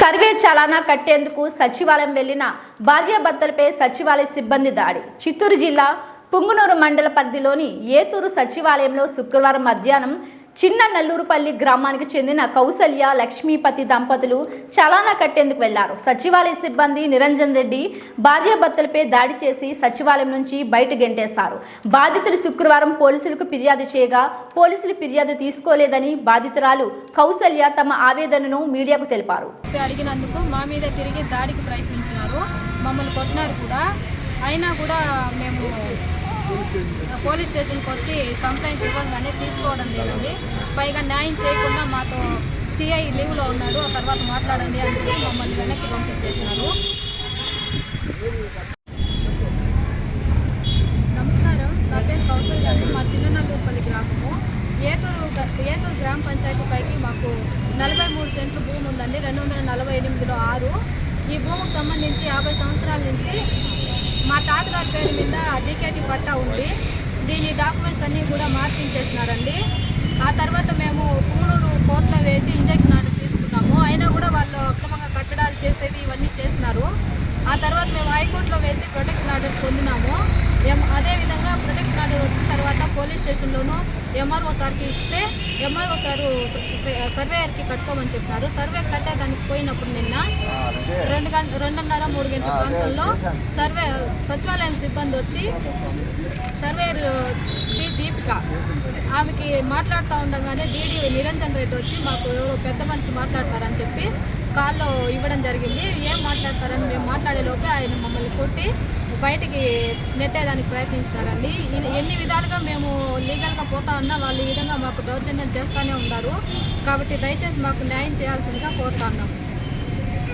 Survey చలానా కట్టేందుకు సచివాలయం వెళ్ళిన భార్యాభర్తలపై సచివాలయ సిబ్బంది దాడి. చిత్తూరు జిల్లా పుంగునూరు మండల పరిధిలోని ఏతూరు సచివాలయంలో శుక్రవారం మధ్యాహ్నం చిన్న నల్లూరుపల్లి గ్రామానికి చెందిన కౌసల్య లక్ష్మీపతి దంపతులు చలానా కట్టేందుకు వెళ్ళారు. సచివాలయ సిబ్బంది నిరంజన్ రెడ్డి భార్యాభర్తలపై దాడి చేసి సచివాలయం నుంచి బయట గెంటేశారు. బాధితులు శుక్రవారం పోలీసులకు ఫిర్యాదు చేయగా పోలీసులు ఫిర్యాదు తీసుకోలేదని బాధితురాలు కౌసల్య తమ ఆవేదనను మీడియాకు తెలిపారు. అడిగినందుకు మా మీద తిరిగి దాడికి ప్రయత్నించినారు. మమ్మల్ని కొట్టినారు కూడా. అయినా కూడా మేము పోలీస్ స్టేషన్కి వచ్చి కంప్లైంట్ ఇవ్వగానే తీసుకోవడం లేదండి. పైగా న్యాయం చేయకుండా మాతో సిఐ లీవ్లో ఉన్నాడు. ఆ తర్వాత మాట్లాడండి అని చెప్పి మమ్మల్ని వెనక్కి పంపించేసినారు నమస్కారం. నా పేరు కౌసల్య అండి. మా చిన్ననల్లూరుపల్లి గ్రామము. ఏతూరు ఏతూరు గ్రామ పంచాయతీ పైకి మాకు నలభై మూడు సెంట్లు భూమి ఉందండి. రెండు వందల నలభై ఎనిమిదిలో ఆరు. ఈ భూమికి సంబంధించి యాభై సంవత్సరాల నుంచి మా తాతగారి పేరు మీద డీకేటీ పట్టా ఉంది దీని డాక్యుమెంట్స్ అన్నీ కూడా మార్పించేసినారండి. ఆ తర్వాత మేము పుంగళూరు కోర్టులో వేసి ఇంజక్షన్ ఆర్డర్ తీసుకున్నాము. అయినా కూడా వాళ్ళు అక్రమంగా కట్టడాలు చేసేది ఇవన్నీ చేసినారు. ఆ తర్వాత మేము హైకోర్టులో వేసి ప్రొటెక్షన్ ఆర్డర్ పొందినాము. ఎం అదేవిధంగా ప్రొటెక్షన్ ఆర్డర్ వచ్చిన తర్వాత పోలీస్ స్టేషన్లోనూ ఎంఆర్ఓ సార్కి ఇస్తే ఎంఆర్ఓ సారు సర్వేయర్కి కట్టుకోమని చెప్పినారు. సర్వే కట్టేదానికి పోయినప్పుడు నిన్న గంట రెండున్నర మూడు గంటల ప్రాంతంలో సర్వే సచివాలయం సిబ్బంది వచ్చి సర్వేయర్ డి దీపిక. ఆమెకి మాట్లాడుతూ ఉండగానే డీడీ నిరంజన్ రెడ్డి వచ్చి మాకు ఎవరో పెద్ద మనిషి మాట్లాడతారని చెప్పి కాల్లో ఇవ్వడం జరిగింది. ఏం మాట్లాడతారని మేము మాట్లాడే లోపే ఆయన మమ్మల్ని కొట్టి బయటికి నెట్టేదానికి ప్రయత్నించినారండి. ఎన్ని విధాలుగా మేము లీగల్గా పోతా ఉన్నా వాళ్ళు ఈ విధంగా మాకు దౌర్జన్యం చేస్తూనే ఉన్నారు. కాబట్టి దయచేసి మాకు న్యాయం చేయాల్సిందిగా కోరుతా ఉన్నాం.